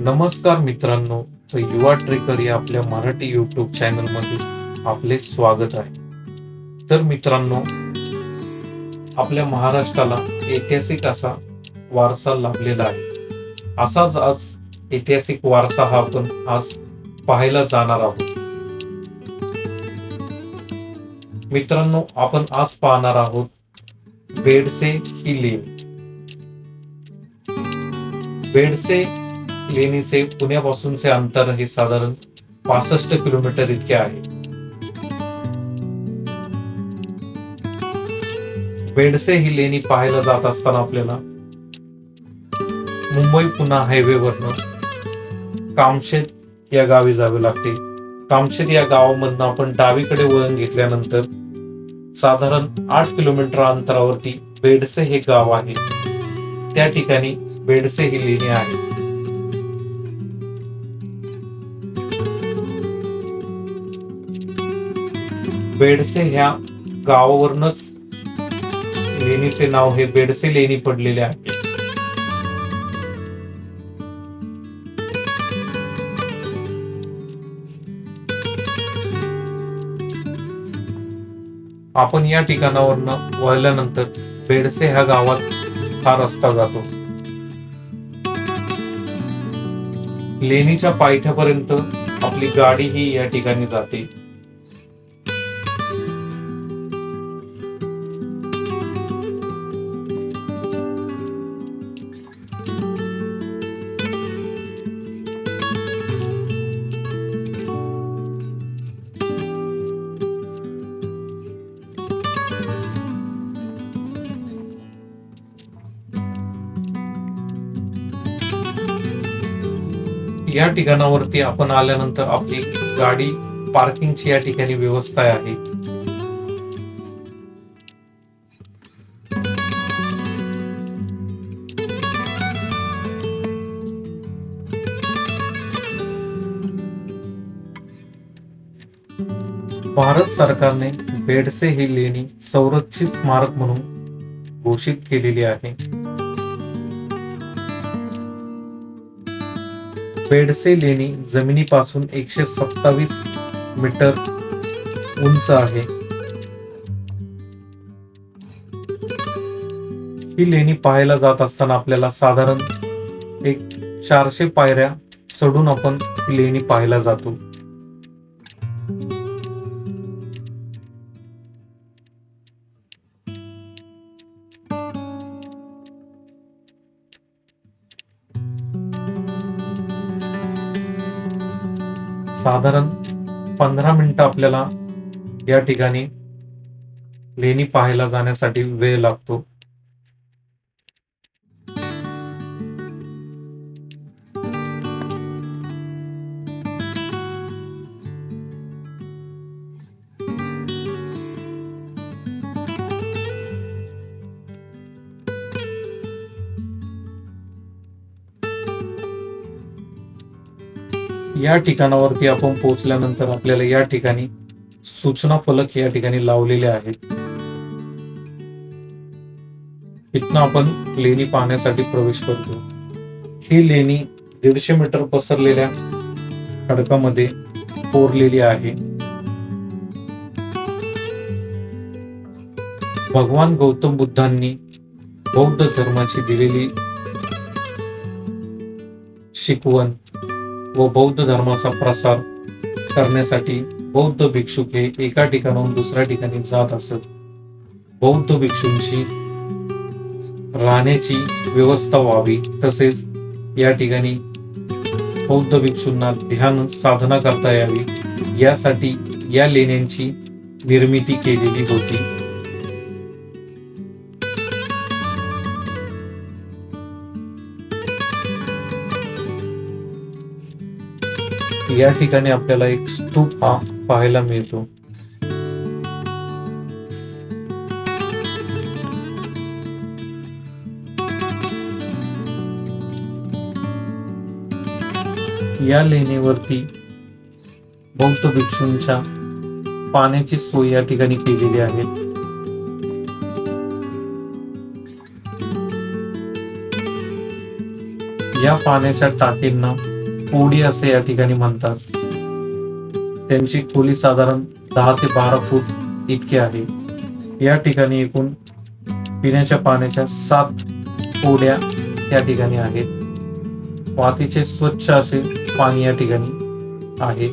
नमस्कार मित्रांनो तर युवा ट्रेकर या आपल्या मराठी युट्यूब चॅनलमध्ये आपले स्वागत आहे. तर मित्रांनो आपल्या महाराष्ट्राला ऐतिहासिक असा वारसा लाभलेला आहे. असाच आज ऐतिहासिक वारसा हा आपण आज पाहायला जाणार आहोत. मित्रांनो आपण आज पाहणार आहोत बेडसे ही लेणी. बेडसे लेणीचे पुण्यापासूनचे अंतर हे साधारण पासष्ट किलोमीटर इतके आहे. बेडसे ही लेणी पाहायला जात असताना आपल्याला मुंबई पुणा हायवेवरनं कामशेत या गावी जावे लागते. कामशेत या गावामधनं आपण डावीकडे वळण घेतल्यानंतर साधारण आठ किलोमीटर अंतरावरती बेडसे हे गाव आहे. त्या ठिकाणी बेडसे ही लेणी आहे. बेडसे ह्या गावावरूनच लेणीचे नाव हे बेडसे लेणी पडलेले आहे. आपण या ठिकाणावरनं वळल्यानंतर बेडसे ह्या गावात हा रस्ता जातो. लेणीच्या पायथ्यापर्यंत आपली गाडी ही या ठिकाणी जाते. या ठिकाणावरती आपण आल्यानंतर आपली गाडी पार्किंगची या ठिकाणी व्यवस्था आहे. भारत सरकारने बेडसे ही लेणी संरक्षित स्मारक म्हणून घोषित केलेली आहे. बेडसे लेणी जमिनीपासून एकशे सत्तावीस मीटर उंच आहे. ही लेणी पाहायला जात असताना आपल्याला साधारण एक चारशे पायऱ्या चढून आपण ही लेणी पाहायला जातो. साधारण पंधरा मिनिटं आपल्याला या ठिकाणी लेणी पाहायला जाण्यासाठी वेळ लागतो. या ठिकाणावरती आपण पोहोचल्यानंतर आपल्याला या ठिकाणी सूचना फलक या ठिकाणी लावलेले आहेत. इथनं आपण लेणी पाहण्यासाठी प्रवेश करतो. ही लेणी दीडशे मीटर पसरलेल्या खडकामध्ये कोरलेली आहे. भगवान गौतम बुद्धांनी बौद्ध धर्माची दिलेली शिकवण व बौद्ध धर्माचा प्रसार करण्यासाठी बौद्ध भिक्षुक हे एका ठिकाणाहून दुसऱ्या ठिकाणी जात असत. बौद्ध भिक्षूंची राहण्याची व्यवस्था व्हावी तसेच या ठिकाणी बौद्ध भिक्षूंना ध्यान साधना करता यावी यासाठी या लेण्यांची निर्मिती केलेली होती. या ठिकाणी आपल्याला एक स्तूप हा पाहायला मिळतो. या लेणीवरती बौद्ध भिक्षूंच्या पाण्याची सोय या ठिकाणी केलेली आहे. या पाण्याच्या टाकींना पोडी असे या ठिकाणी म्हणतात. त्यांची खोली साधारण दहा ते बारा फूट इतकी आहे. या ठिकाणी एकूण पिण्याच्या पाण्याच्या सात पोड्या या ठिकाणी आहेत. मातीचे स्वच्छ असे पाणी या ठिकाणी आहे.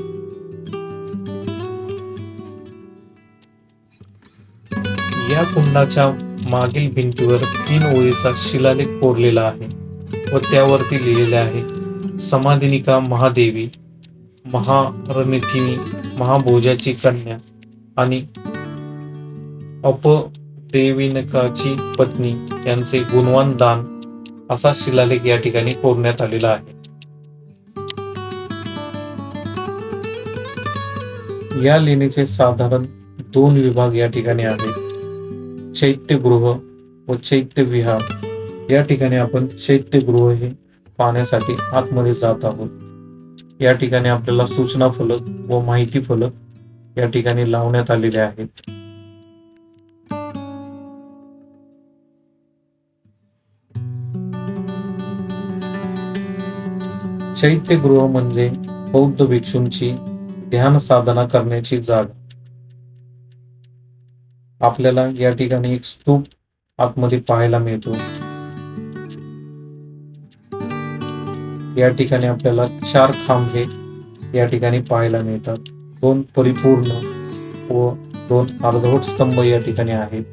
या कुंडाच्या मागील भिंतीवर तीन ओळीचा शिलालेख कोरलेला आहे व त्यावरती लिहिलेले आहे समाधिनिका महादेवी महारणिथिनी महाभोजाची कन्या आणि अपदेविनकाची पत्नी यांचे गुणवान दान असा शिलालेख या ठिकाणी कोरण्यात आलेला आहे. या लेणीचे साधारण दोन विभाग या ठिकाणी आहेत. चैत्यगृह व चैत्य विहार या ठिकाणी आपण चैत्यगृह हे पाहण्यासाठी आतमध्ये जात आहोत. या ठिकाणी आपल्याला सूचना फलक व माहिती फलक या ठिकाणी लावण्यात आलेले आहेत. चैत्यगृह म्हणजे बौद्ध भिक्षूंची ध्यान साधना करण्याची जागा. आपल्याला या ठिकाणी एक स्तूप आतमध्ये पाहायला मिळतो. या ठिकाणी आपल्याला चार खांबे या ठिकाणी पाहायला मिळतात. दोन परिपूर्ण व दोन अर्धवट स्तंभ या ठिकाणी आहेत.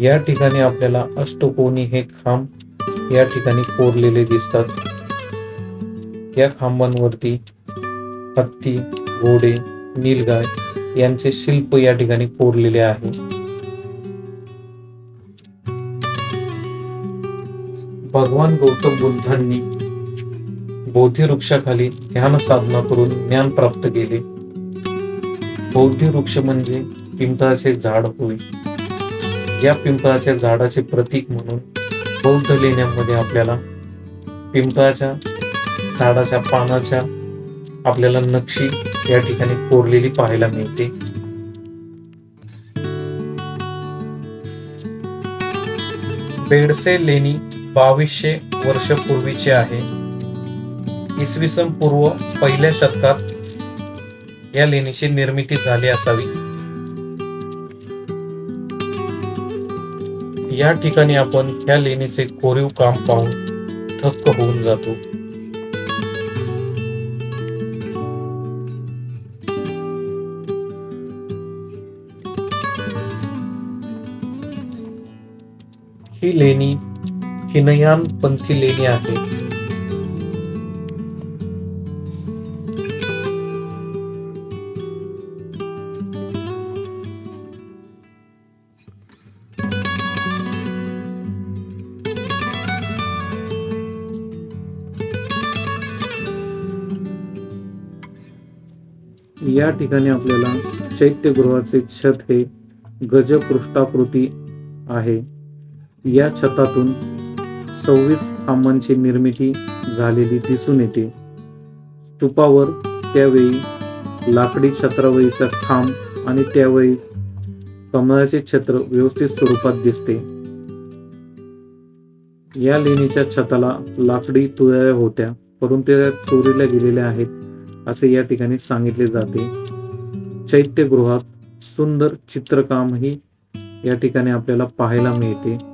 या ठिकाणी आपल्याला अष्टकोनी हे खांब या ठिकाणी कोरलेले दिसतात. या खांबांवरती हत्ती घोडे नीलगाय यांचे शिल्प या ठिकाणी कोरलेले आहे. भगवान गौतम बुद्धांनी बौद्धी वृक्षाखाली ध्यान साधना करून ज्ञान प्राप्त केले. बौद्धी वृक्ष म्हणजे पिंपळाचे झाड होय. या पिंपळाच्या झाडाचे प्रतीक म्हणून बौद्ध लेण्यांमध्ये आपल्याला पिंपळाच्या झाडाच्या पानाच्या आपल्याला नक्षी या ठिकाणी कोरलेली पाहायला मिळते. बेडसे लेणी बावीसशे वर्षपूर्वीचे आहे. इसवी सन पूर्व पहिल्या शतकात या लेणीची निर्मिती झाली असावी. या ठिकाणी आपण ह्या लेणीचे कोरीव काम पाहून थक्क होऊन जातो. ही लेणी हिनयान पंथी लेणी आहे. या ठिकाणी आपल्याला चैत्यगृहाचे छत हे गजपृष्ठाकृती आहे. या छतातून सव्वीस खांबांची निर्मिती झालेली दिसून येते. स्तूपावर त्यावेळी लाकडी छत्रावळीचा खांब आणि त्यावेळी कमळाचे छत्र व्यवस्थित स्वरूपात दिसते. या लेणीच्या छताला लाकडी तुळ्या होत्या परंतु त्या चोरीला गेलेल्या आहेत. असे या ठिकाणी सांगितले जाते. चैत्यगृहात सुंदर चित्रकामही या ठिकाणी आपल्याला पाहायला मिळते.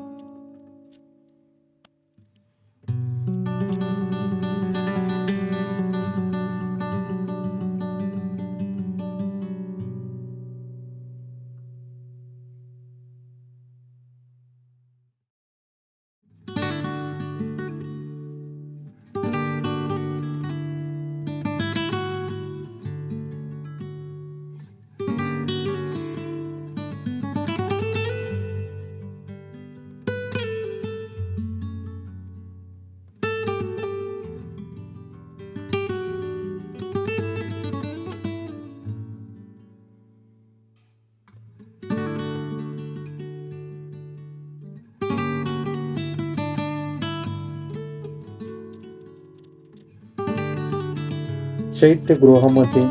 चैत्यगृहामध्ये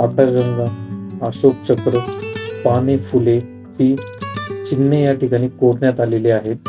आकाशगंगा अशोक चक्र पाने फुले ही चिन्हे या ठिकाणी कोरण्यात आलेली आहेत.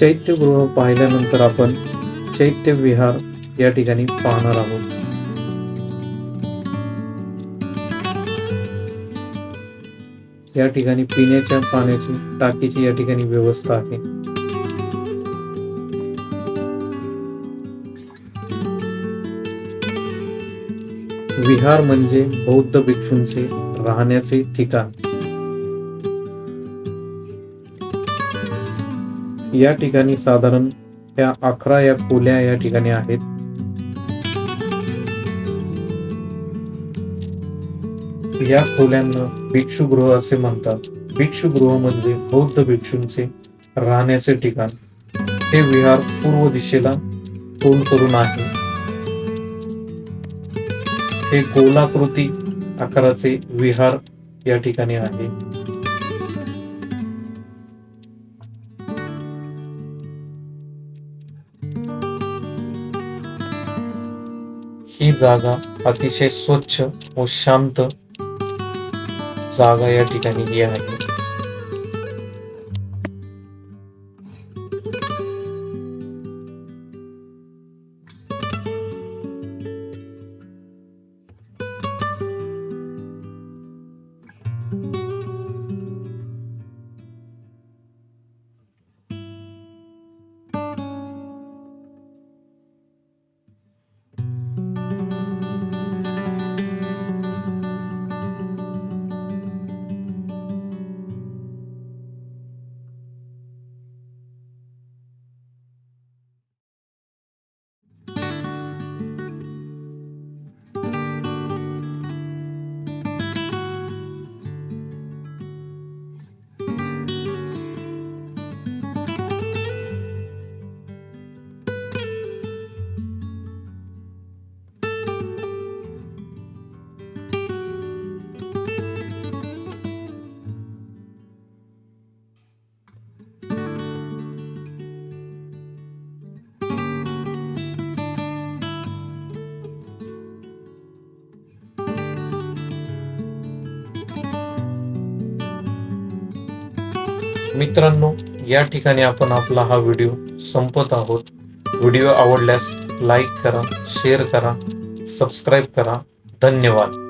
चैत्यगृह पाहिल्यानंतर आपण चैत्य विहार या ठिकाणी पाहणार आहोत. या ठिकाणी पिण्याच्या पाण्याची टाकीची या ठिकाणी व्यवस्था आहे. विहार म्हणजे बौद्ध भिक्षूंचे राहण्याचे ठिकाण. या ठिकाणी साधारण त्या अकरा या खोल्या या ठिकाणी आहेत. या खोल्यांना भिक्षुगृह असे म्हणतात. भिक्षुगृह म्हणजे बौद्ध भिक्षूंचे राहण्याचे ठिकाण. हे विहार पूर्व दिशेला तोंड करून आहे. हे गोलाकृती आकाराचे विहार या ठिकाणी आहे. जागा अतिशय स्वच्छ व शांत जागा या ठिकाणी ही आहे. मित्रांनो या ठिकाणी आपण आपला हा व्हिडिओ संपत आहोत. व्हिडिओ आवडल्यास लाईक करा शेअर करा सबस्क्राईब करा. धन्यवाद.